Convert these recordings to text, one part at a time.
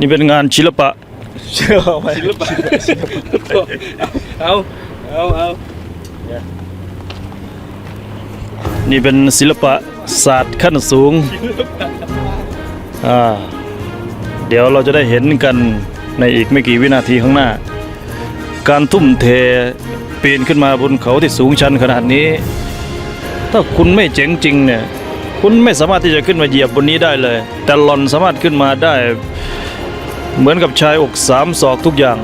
นี่เป็นงานศิลปะเชื่อไหมศิลปะเอาเอาเอานี่เป็นศิลปะศาสตร์ขั้นสูงอ่าเดี๋ยวเราจะได้เห็นกันในอีกไม่กี่วินาทีข้างหน้า การทุ่มเทปีนขึ้นมาบนเขาที่สูงชันขนาดนี้ ถ้าคุณไม่เจ๋งจริงเนี่ยคุณไม่สามารถที่จะขึ้นมาเหยียบบนนี้ได้เลย แต่หลอนสามารถขึ้นมาได้ เหมือนกับชายอกสามศอกทุกอย่าง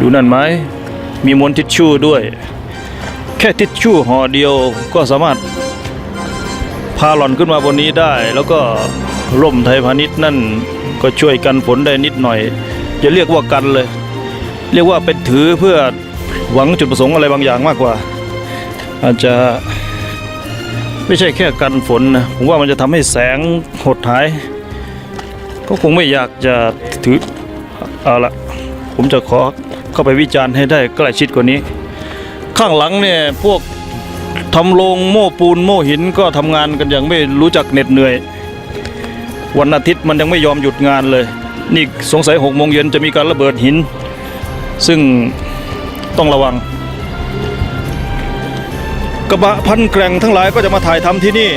ดูนั่นไหม มีมวนทิชชู่ด้วย แค่ทิชชู่ห่อเดียวก็สามารถ พาหล่อนขึ้นมาบนนี้ได้ แล้วก็ร่มไทยพาณิชย์นั่นก็ช่วยกันฝนได้นิดหน่อย จะเรียกว่ากันเลย เรียกว่าเป็นถือเพื่อหวังจุดประสงค์อะไรบางอย่างมากกว่า อาจจะไม่ใช่แค่กันฝนนะ ผมว่ามันจะทำให้แสงหดหาย ก็คงไม่อยากจะถือเอาละผมจะขอเข้าไปวิจารณ์ให้ได้ใกล้ชิดกว่านี้ ข้างหลังเนี่ยพวกทำโรงโม่ปูนโม่หินก็ทำงานกันอย่างไม่รู้จักเหน็ดเหนื่อย วันอาทิตย์มันยังไม่ยอมหยุดงานเลย นี่สงสัยหกโมงเย็นจะมีการระเบิดหิน ซึ่งต้องระวัง กระบะพันแกร่งทั้งหลายก็จะมาถ่ายทำที่นี่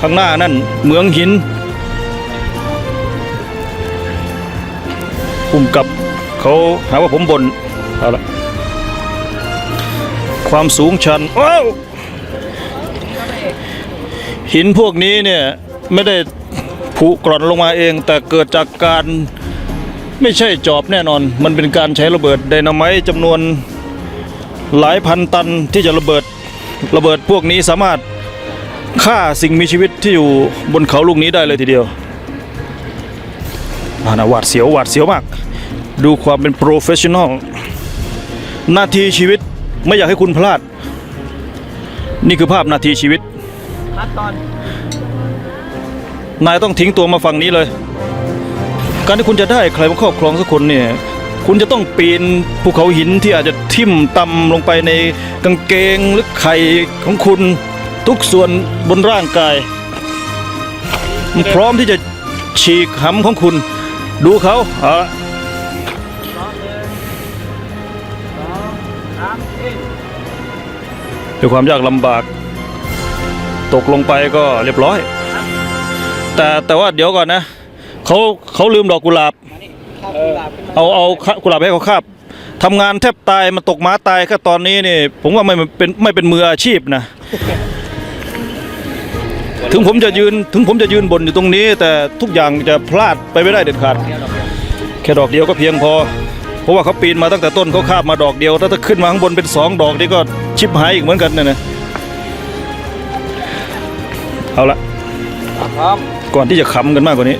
ข้างหน้านั่นเหมืองหิน ปุ่มกับเขาหาว่าผมบน่นเอาละความสูงชันว้าวหินพวกนี้เนี่ย ไม่ได้ผุกร่อนลงมาเอง แต่เกิดจากการไม่ใช่จอบแน่นอน มันเป็นการใช้ระเบิดไดนาไมต์จำนวนหลายพันตันที่จะระเบิดระเบิดพวกนี้สามารถฆ่าสิ่งมีชีวิตที่อยู่บนเขาลูกนี้ได้เลยทีเดียวานะหวาดเสียวหวาดเสียวมาก ดูความเป็นโปรเฟชชั่นอลนาทีชีวิตไม่อยากให้คุณพลาด นี่คือภาพนาทีชีวิตนนายต้องทิ้งตัวมาฝั่งนี้เลย การที่คุณจะได้ใครมาครอบครองสักคนเนี่ยคุณจะต้องปีนภูเขาหินที่อาจจะทิ่มตำลงไปในกางเกงหรือไข่ของคุณทุกส่วนบนร่างกาย มันพร้อมที่จะฉีกหำของคุณ ดูเขาเอาละด้วยความยากลำบาก ตกลงไปก็เรียบร้อย แต่แต่ว่าเดี๋ยวก่อนนะเขาเขาลืมดอกกุหลาบ เอาเอากุหลาบให้เขาคาบทำงานแทบตายมาตกม้าตายแค่ตอนนี้นี่ ผมว่าไม่เป็นไม่เป็นมืออาชีพนะ ถึงผมจะยืนถึงผมจะยืนบนอยู่ตรงนี้ แต่ทุกอย่างจะพลาดไปไม่ได้เด็ดขาดแค่ดอกเดียวก็เพียงพอ เพราะว่าเขาปีนมาตั้งแต่ต้นเขาคาบมาดอกเดียว ถ้าถ้าขึ้นมาข้างบนเป็นสองดอกนี่ก็ชิบหายอีกเหมือนกันนะนะเอาละพร้อมก่อนที่จะขำกันมากกว่านี้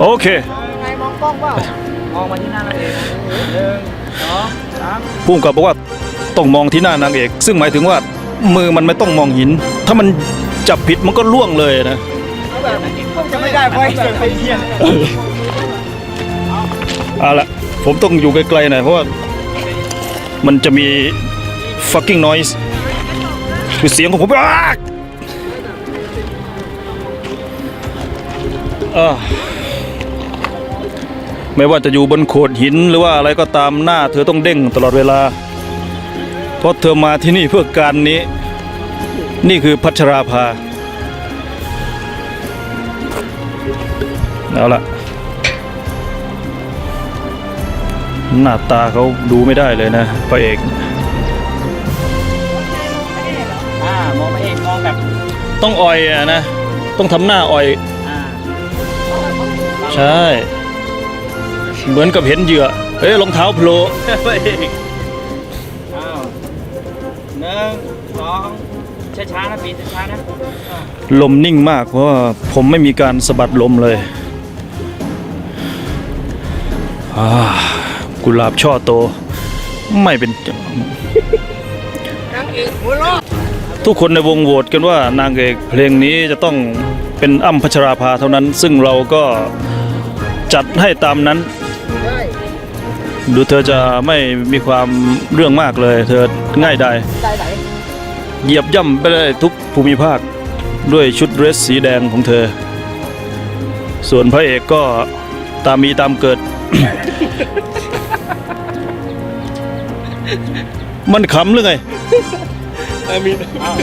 โอเคไงมองกล้องเปล่ามองมาที่หน้าเราเองหนึ่งสองสามพุ่มกับบอกว่าต้องมองที่หน้านางเอก ซึ่งหมายถึงว่า มือมันไม่ต้องมองหิน ถ้ามันจับผิดมันก็ล่วงเลยนะจะไม่ได้เพราะเสียงไปเพี้ยนเอาละผมต้องอยู่ไกลๆหน่อยเพราะว่ามันจะมี fucking noise คือเสียงของผมอ้ากอ่าไม่ว่าจะอยู่บนโขดหินหรือว่าอะไรก็ตามหน้า เธอต้องเด้งตลอดเวลา เพราะเธอมาที่นี่เพื่อการนี้ นี่คือพัชราภาเอาละหน้าตาเขาดูไม่ได้เลยนะพระเอกอ่ามองมาเองมองแบบต้องอ่อยอะนะ ต้องทำหน้าอ่อย อ่าใช่ เหมือนกับเห็นเหยื่อเอ้ยรองเท้าโผล่ไปเองอ้าวห นึ่งสองช้าๆนะปีนช้าๆนะอ่าลมนิ่งมากเพราะว่าผมไม่มีการสะบัดลมเลยอ่ากุหลาบช่อโต ไม่เป็นนางเอกหัวเราะทุกคนในวงโหวตกันว่านางเอกเพลงนี้จะต้องเป็นอ้ำพัชราภาเท่านั้น ซึ่งเราก็จัดให้ตามนั้นได้ดูเธอจะไม่มีความเรื่องมากเลย เธอง่ายได้ได้ไหนเหยียบย่ำไปได้ทุกภูมิภาค ด้วยชุดเดรสสีแดงของเธอ ส่วนพระเอกก็ตามมีตามเกิด มันขำหรือไง อามีอ้าว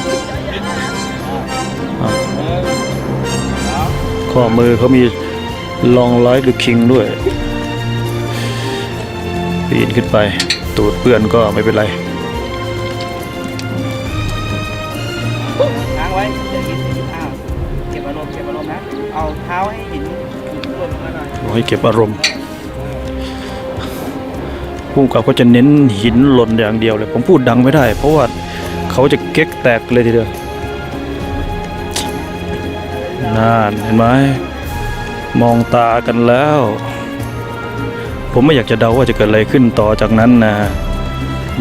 อ้าวหนึ่งสองข้อมือเขามีลองไลท์หรือคิงด้วย ปีนขึ้นไป ตูดเปื้อนก็ไม่เป็นไรค้างไว้เดี๋ยวหินหินอ้าวเก็บอารมณ์เก็บอารมณ์นะ เอาเท้าให้หินหินหล่นลงมาหน่อยบอกให้เก็บอารมณ์ผู้กำกับก็จะเน้นหินหล่นอย่างเดียวเลย ผมพูดดังไม่ได้ เพราะว่าเขาจะเก๊กแตกเลยทีเดียวน่านเห็นไหมมองตากันแล้ว ผมไม่อยากจะเดาว่าจะเกิดอะไรขึ้นต่อจากนั้นนะ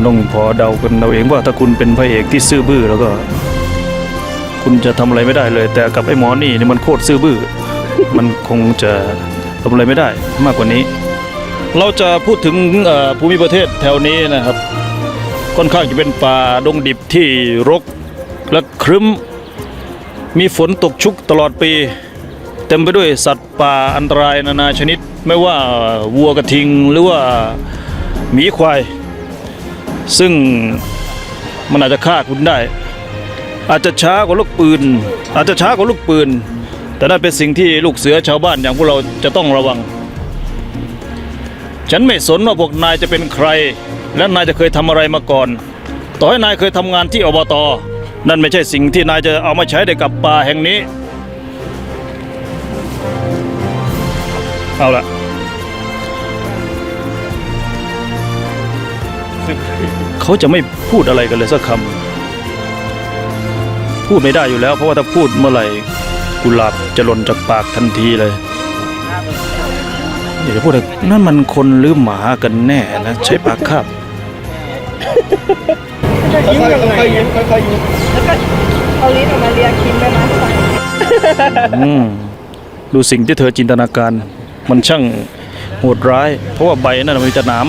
น้องพอเดากันเราเองว่าถ้าคุณเป็นพระเอกที่ซื่อบื้อแล้วก็ คุณจะทำอะไรไม่ได้เลย แต่กับไอ้หมอนี่นี่มันโคตรซื่อบื้อ มันคงจะทำอะไรไม่ได้มากกว่านี้ เราจะพูดถึงภูมิประเทศแถวนี้นะครับ ค่อนข้างจะเป็นป่าดงดิบที่รกและครึ้ม มีฝนตกชุกตลอดปี เต็มไปด้วยสัตว์ป่าอันตรายนานาชนิด ไม่ว่าวัวกระทิงหรือว่าหมีควาย ซึ่งมันอาจจะฆ่าคุณได้ อาจจะช้ากว่าลูกปืน อาจจะช้ากว่าลูกปืน แต่นั่นเป็นสิ่งที่ลูกเสือชาวบ้านอย่างพวกเราจะต้องระวัง ฉันไม่สนว่าพวกนายจะเป็นใคร และนายจะเคยทำอะไรมาก่อน ต่อให้นายเคยทำงานที่อบตนั่นไม่ใช่สิ่งที่นายจะเอามาใช้ได้กับป่าแห่งนี้ เอาละเขาจะไม่พูดอะไรกันเลยสักคำพูดไม่ได้อยู่แล้ว เพราะว่าถ้าพูดเมื่อไหร่กุหลาบจะหล่นจากปากทันทีเลยอย่าจะพูดเลยนั่นมันคนหรือหมากันแน่นะ ใช้ปากคาบค่อยๆค่อยๆยิ้มค่อยๆยิ้มแล้วก็เอาลิ้นออกมาเลียกินได้ไหมอืมดูสิ่งที่เธอจินตนาการ มันช่างโหดร้าย เพราะว่าใบนั่นมันจะหนาม